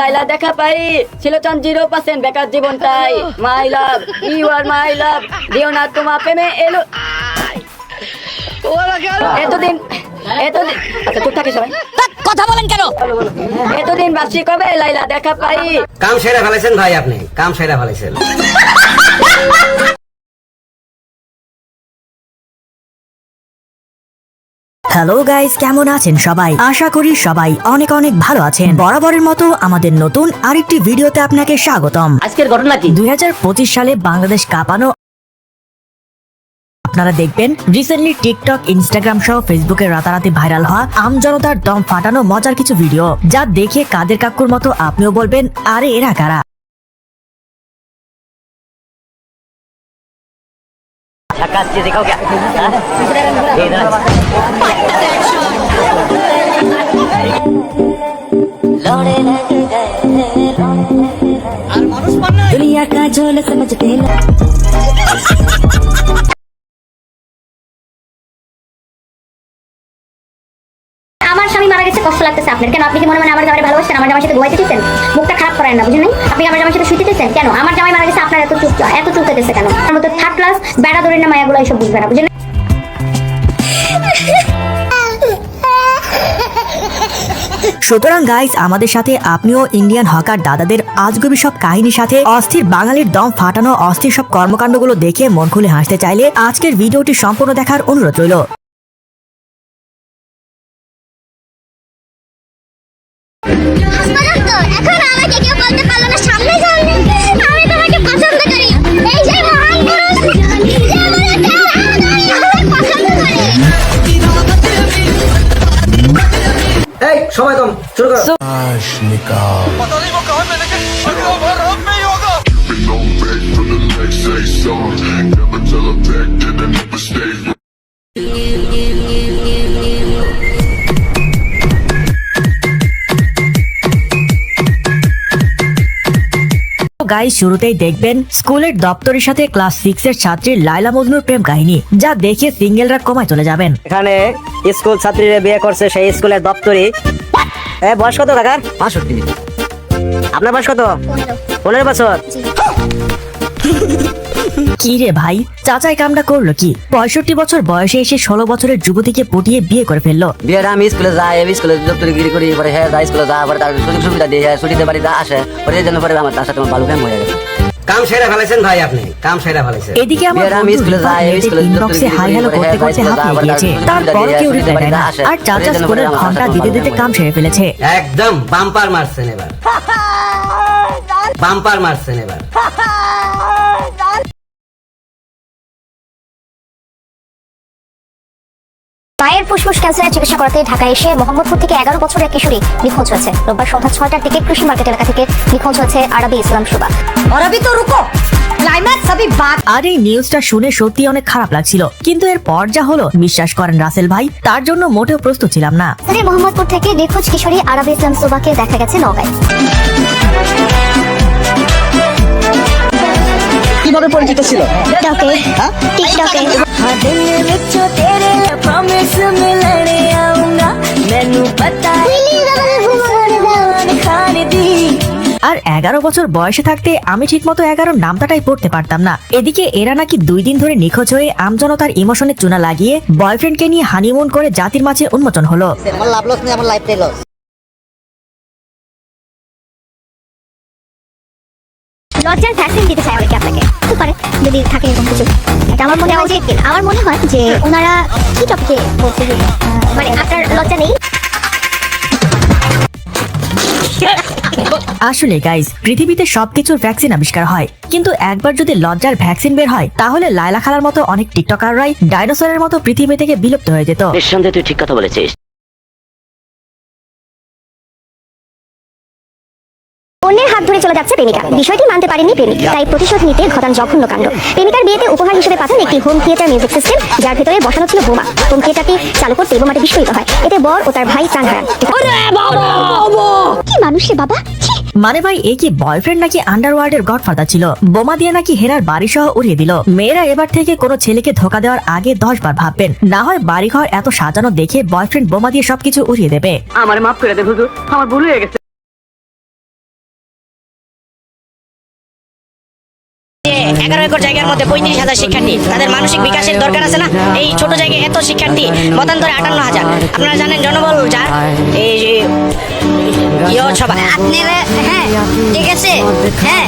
লাইলা দেখা পাই। ছিলচন zero percent বেকার জীবনটাই মাই লাভ ইউ আর মাই লাভ দিও না তোমার প্রেমে এলো এতদিন এতদিন আচ্ছা চুপ থাকে সবাই। কথা বলেন কেন? এতদিন বাসি কবে লাইলা দেখা পাই। কাম সেরা ফেলেছেন ভাই আপনি কাম সেরা ফেলেছেন। হ্যালো গাইস কেমন আছেন সবাই? আশা করি সবাই অনেক অনেক ভালো আছেন। বরাবরের মতো আমাদের নতুন আরেকটি ভিডিওতে আপনাকে স্বাগতম। আজকের ঘটনা কি? দুই হাজার পঁচিশ সালে বাংলাদেশ কাঁপানো আপনারা দেখবেন রিসেন্টলি টিকটক ইনস্টাগ্রাম সহ ফেসবুকে রাতারাতি ভাইরাল হওয়া আমজনতার দম ফাটানো মজার কিছু ভিডিও যা দেখে কাদের কাকুর মতো আপনিও বলবেন আরে এরা কারা? दुनिया का झोल समझते ना আমার স্বামী মারা গেছে কষ্ট লাগতেছে আপনার কেন আপনি কি মনে মনে আমার জামাই ভালোবাসেন আমার জামাই সাথে ঘুমাইতে দিচ্ছেন মুখটা খারাপ করেন না, বুঝেন আপনি আমার জামাই সাথে শুইতে দিচ্ছেন কেন? আমার জামাই মারা গেছে, আপনার এত চুপ এত চুলতেছে কেন? আমার মতো থার্ড ক্লাস বেড়া দৌড়ের না মায়াগুলো এইসব বুঝবে না, বুঝেন সুতরাং গাইস আমাদের সাথে আপনিও ইন্ডিয়ান হকার দাদাদের আজগবি সব কাহিনীর সাথে অস্থির বাঙালির দম ফাটানো অস্থির সব কর্মকাণ্ডগুলো দেখে মন খুলে হাসতে চাইলে আজকের ভিডিওটি সম্পূর্ণ দেখার অনুরোধ রইল। এখন আমাকে কেউ বলতে পারল না সামনে যান আমি তোমাকে পছন্দ করি এই যে মহান পুরুষ যে আমাকে পছন্দ করে এই সময় কম শুরু করো Been on back for the next say song. Never tell a back, then I stay. Guys শুরুতেই দেখবেন স্কুলের দপ্তরের সাথে ক্লাস সিক্স এর ছাত্রী লাইলা মজনুর প্রেম কাহিনী যা দেখে সিঙ্গেলরা কমায় চলে যাবেন। এখানে স্কুল ছাত্রীরা বিয়ে করছে সেই স্কুলের দপ্তরে এ বয়স কত কাকার? বাষট্টি। আপনার বয়স কত? পনেরো। বছর। কি রে ভাই? চাচাই কামটা করল কি? পঁয়ষট্টি বছর বয়সে এসে ষোলো বছরের যুবতীকে পটিয়ে বিয়ে করে ফেলল। বিয়ের আমি স্কুলে যাই আমি স্কুলে দপ্তরে গিরি করি পরে হ্যাঁ যাই স্কুলে যা পরে তার সুযোগ সুবিধা দিয়ে যায় ছুটিতে বাড়ি যা আসে পরে এই জন্য পরে আমার তার সাথে আমার বালু হয়ে গেছে। কাম সেরা ফেলেছেন ভাই আপনি কাম সেরা ফেলেছেন। এদিকে আমার আমি স্কুলে যাই, আমি স্কুলে ইনবক্সে হাই হ্যালো করতে করতে হ্যাঁ, হাঁপিয়ে যাই, গিয়েছে। যাই, তারপরও যাই, কেউ রিপ্লাই দেয় না। আর চাচা স্কুলের ঘণ্টা দিতে দিতে কাম সেরে ফেলেছে। একদম বাম্পার মারছেন এবার। বাম্পার মারছেন এবার। মায়ের ফুসফুস ক্যান্সারের চিকিৎসা করাতে ঢাকায় এসে মোহাম্মদপুর থেকে এগারো বছর এক কিশোরী নিখোঁজ হয়েছে। রোববার সন্ধ্যা ছয়টার দিকে কৃষি মার্কেট এলাকা থেকে নিখোঁজ হয়েছে আরবি ইসলাম সুবা। আরবি তো রুকো। আর এই নিউজটা শুনে সত্যি অনেক খারাপ লাগছিল। কিন্তু এর পর যা হলো বিশ্বাস করেন রাসেল ভাই তার জন্য মোটেও প্রস্তুত ছিলাম না। মোহাম্মদপুর থেকে নিখোঁজ কিশোরী আরব ইসলাম সুবাকে দেখা গেছে নগায় কীভাবে পরিচিত ছিল? টিকটকে। হ্যাঁ? টিকটকে আর এগারো বছর বয়সে থাকতে আমি ঠিকমতো এগারো নামটাটাই পড়তে পারতাম না। এদিকে এরা নাকি দুই দিন ধরে নিখোঁজ হয়ে আমজনতার ইমোশনে চুনা লাগিয়ে বয়ফ্রেন্ডকে নিয়ে হানিমুন করে জাতির মাঝে উন্মোচন হলো। লজ্জার ভ্যাকসিন দিতে চাই অনেকে আপনাকে। পারে যদি থাকে এরকম কিছু। এটা আমার মনে হয় যে আমার মনে হয় যে ওনারা কি টপিকে বলছে মানে আপনার লজ্জা নেই? আসলে গাইজ পৃথিবীতে সবকিছুর ভ্যাকসিন আবিষ্কার হয়। কিন্তু একবার যদি লজ্জার ভ্যাকসিন বের হয় তাহলে লায়লা খালার মতো অনেক টিকটকাররাই ডাইনোসরের মতো পৃথিবী থেকে বিলুপ্ত হয়ে যেত। নিঃসন্দেহে তুই ঠিক কথা বলেছিস। অন্যের হাত ধরে চলে যাচ্ছে প্রেমিকা। বিষয়টি মানতে পারেনি প্রেমিক তাই প্রতিশোধ নিতে ঘটান জঘন্য কাণ্ড। প্রেমিকার বিয়েতে উপহার হিসেবে পাঠান একটি হোম থিয়েটার মিউজিক সিস্টেম যার ভেতরে বসানো ছিল বোমা। হোম থিয়েটারটি চালু করতে বোমাটি বিস্ফোরিত হয়। এতে বর ও তার ভাই প্রাণ হারান। কি মানুষ রে বাবা? মানে ভাই এ কি বয়ফ্রেন্ড নাকি আন্ডারওয়ার্ল্ডের গডফাদার ছিল? বোমা দিয়ে নাকি হেরার বাড়ি সহ উড়িয়ে দিল। মেয়েরা এবার থেকে কোনো ছেলেকে ধোকা দেওয়ার আগে দশ বার ভাববেন। না হয় বাড়িঘর এত সাজানো দেখে বয়ফ্রেন্ড বোমা দিয়ে সবকিছু উড়িয়ে দেবে। আমার মাফ করে দে হুজুর। আমার ভুল হয়ে গেছে। এগারো একর জায়গার মধ্যে পঁয়ত্রিশ হাজার শিক্ষার্থী। তাদের মানসিক বিকাশের দরকার আছে না? এই ছোট জায়গায় এত শিক্ষার্থী মতান্তরে আটান্ন হাজার। আপনারা জানেন জনবল যার এই যে ইয়ে সবাই আপনারা হ্যাঁ ঠিক আছে হ্যাঁ।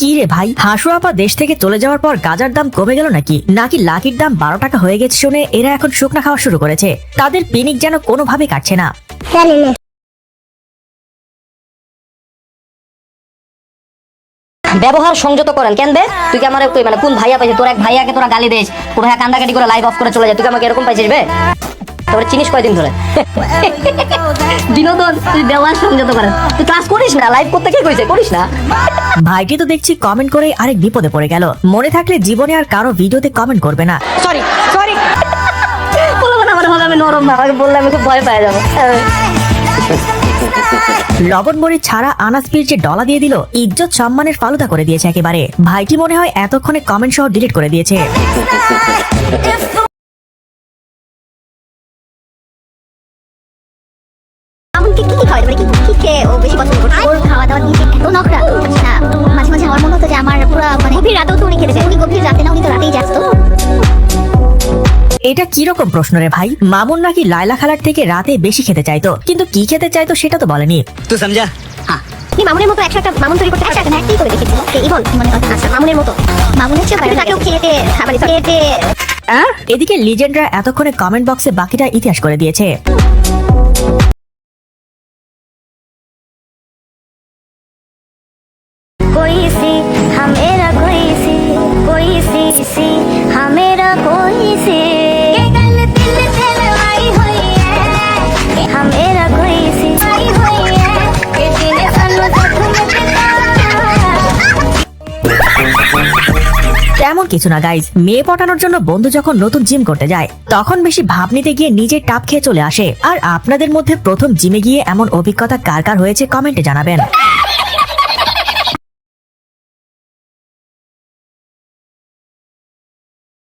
কি রে ভাই? হাসু আপা দেশ থেকে চলে যাওয়ার পর গাজার দাম কমে গেল নাকি? নাকি লাকির দাম বারো টাকা হয়ে গেছে শুনে এরা এখন শুকনা খাওয়া শুরু করেছে? তাদের পিনিক যেন কোনোভাবে কাটছে না। ব্যবহার সংযত করেন। কেন বে? তুই কি আমার মানে কোন ভাইয়া পাইছিস? তোর এক ভাইয়াকে তোরা গালি দিস। পুরো হ্যাঁ কান্দাকাটি করে লাইভ অফ করে চলে যায়। তুই আমাকে এরকম পাইছিস বে? তারপরে চিনিস কয়দিন ধরে? বিনোদন তুই ব্যবহার সংযত করেন। তুই ক্লাস করিস না? লাইভ করতে কে কইছে? করিস না? ভাইকে তো দেখছি কমেন্ট করে আরেক বিপদে পড়ে গেল। মনে থাকলে জীবনে আর কারও ভিডিওতে কমেন্ট করবে না। সরি সরি বলব না আমার হবে আমি নরম না আমাকে বললে আমি খুব ভয় পেয়ে যাব। লবণ মরিচ ছাড়া আনাজ পীর যে ডলা দিয়ে দিল, ইজ্জত সম্মানের ফালুদা করে দিয়েছে একেবারে। ভাইটি মনে হয় এতক্ষণে কমেন্ট সহ ডিলিট করে দিয়েছে? মানে খাওয়া দাওয়া না, মাঝে মাঝে আমার পুরো মানে গভীর রাতেও তো উনি উনি গভীর রাতে না, উনি তো রাতেই এটা কি রকম প্রশ্ন রে ভাই মামুন নাকি লাইলা খালার থেকে রাতে বেশি খেতে চাইতো কিন্তু কি খেতে চাইতো সেটা তো বলেনি তুই সমঝা আপনি মামুনের মতো একশো একটা মামুন তৈরি করতে পারছেন হ্যাঁ কি করে দেখেছি কে ইভন মনে হয় আচ্ছা মামুনের মতো মামুনের চেয়ে বাইরে তাকেও খেতে খাবার খেতে এদিকে লিজেন্ডরা এতক্ষণে কমেন্ট বক্সে বাকিটা ইতিহাস করে দিয়েছে कोई सी हमेरा कोई सी कोई सी सी हमेरा कोई सी তেমন কিছু না গাইজ মেয়ে পটানোর জন্য বন্ধু যখন নতুন জিম করতে যায়, তখন বেশি ভাব নিতে গিয়ে নিজের টাপ খেয়ে চলে আসে। আর আপনাদের মধ্যে প্রথম জিমে গিয়ে এমন অভিজ্ঞতা কার কার হয়েছে কমেন্টে জানাবেন।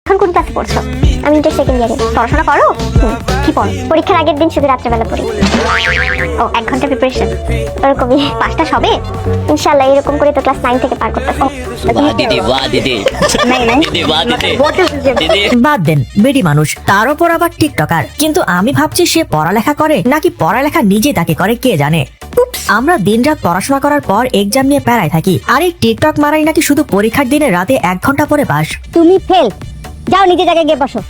কোন ক্লাসে পড়ছো? আমি সেকেন্ড ইয়ারে পড়াশোনা করো? কি পড়ো পরীক্ষার আগের দিন শুধু রাত্রেবেলা পড়ি। ও এক ঘণ্টা প্রিপারেশন ওরকমই পাঁচটা সবে? ইনশাল্লাহ এরকম করে তো ক্লাস নাইন থেকে পার করতেছে দিদি বাহ দিদি নাই নাই। দিদি বাহ দিদি What is দিদি বাদ দেন বেডি মানুষ তার উপর আবার টিকটকার। কিন্তু আমি ভাবছি সে পড়ালেখা করে নাকি পড়ালেখা নিজে তাকে করে কে জানে? আমরা দিনরাত পড়াশোনা করার পর এক্সাম নিয়ে প্যারায় থাকি। আর এই টিকটক মারাই নাকি শুধু পরীক্ষার দিনে রাতে এক ঘণ্টা পরে পাস তুমি ফেল যাও নিজে জায়গায় গিয়ে বসো।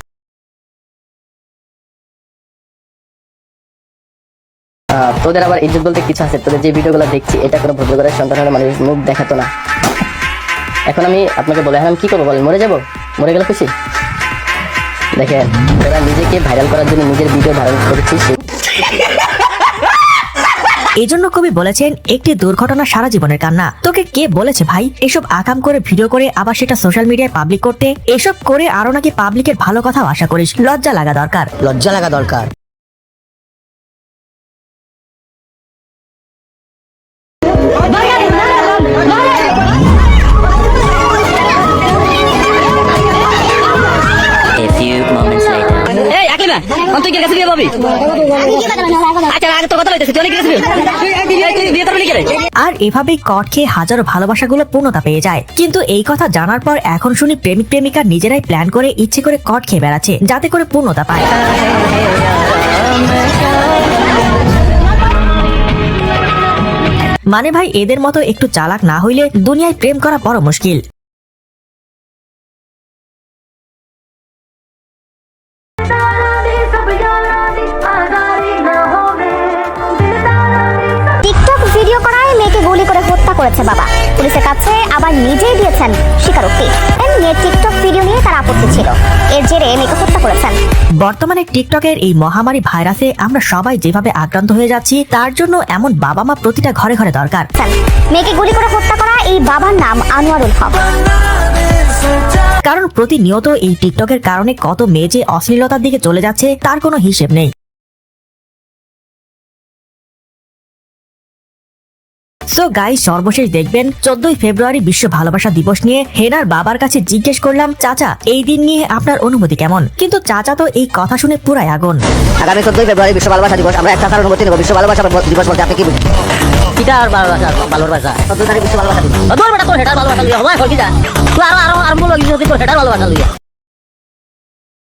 তোদের আবার ইজ্জত বলতে কিছু আছে? তোদের যে ভিডিওগুলো দেখছি এটা কোনো ভদ্রঘরের সন্তানের মানুষ মুখ দেখাতো না। এখন আমি আপনাকে বলে এখন আমি কি করব বলেন? মরে যাব? মরে গেলে খুশি? দেখেন তোরা নিজেকে ভাইরাল করার জন্য নিজের ভিডিও ভাইরাল করেছিস। এজন্য কবি বলেছেন একটি দুর্ঘটনা সারা জীবনের কান্না। তোকে কে বলেছে ভাই? এসব আকাম করে ভিডিও করে আবার সেটা সোশ্যাল মিডিয়ায় পাবলিক করতে? এসব করে আরও নাকি পাবলিকের ভালো কথাও আশা করিস? লজ্জা লাগা দরকার। লজ্জা লাগা দরকার। তুই পাবি? আচ্ছা আগে কথা তুই আর এভাবেই কট খেয়ে হাজারো ভালোবাসাগুলো পূর্ণতা পেয়ে যায়। কিন্তু এই কথা জানার পর এখন শুনি প্রেমিক প্রেমিকা নিজেরাই প্ল্যান করে ইচ্ছে করে কট খেয়ে বেড়াচ্ছে, যাতে করে পূর্ণতা পায়। মানে ভাই, এদের মতো একটু চালাক না হইলে দুনিয়ায় প্রেম করা বড় মুশকিল। করেছে বাবা। পুলিশের কাছে আবার নিজেই দিয়েছেন স্বীকারোক্তি। মেয়ের টিকটক ভিডিও নিয়ে তার আপত্তি ছিল। এর জেরে মেয়েকে হত্যা করেছেন। বর্তমানে টিকটকের এই মহামারী ভাইরাসে আমরা সবাই যেভাবে আক্রান্ত হয়ে যাচ্ছি তার জন্য এমন বাবা মা প্রতিটা ঘরে ঘরে দরকার। মেয়েকে গুলি করে হত্যা করা এই বাবার নাম আনোয়ারুল হক। কারণ প্রতিনিয়ত এই টিকটকের কারণে কত মেয়ে যে অশ্লীলতার দিকে চলে যাচ্ছে তার কোনো হিসেব নেই। সো গাই সর্বশেষ দেখবেন। চোদ্দই ফেব্রুয়ারি বিশ্ব ভালোবাসা দিবস নিয়ে হেনার বাবার কাছে জিজ্ঞেস করলাম চাচা এই দিন নিয়ে আপনার অনুভূতি কেমন? কিন্তু চাচা তো এই কথা শুনে পুরাই আগুন। আগামী চোদ্দই ফেব্রুয়ারি বিশ্ব ভালোবাসা দিবস আমরা একটা অনুমতি নেব। বিশ্ব ভালোবাসা দিবস বলতে আপনি কি বুঝেন কিটা আর ভালোবাসা ভালোবাসা কত তারিখ কিছু ভালোবাসা দিন তোর বেটা তোর হেটার ভালোবাসা লইয়া হয় কি যা? তুই আরও আরও আরম্ভ লাগিস তোর হেটার ভালোবাসা লইয়া।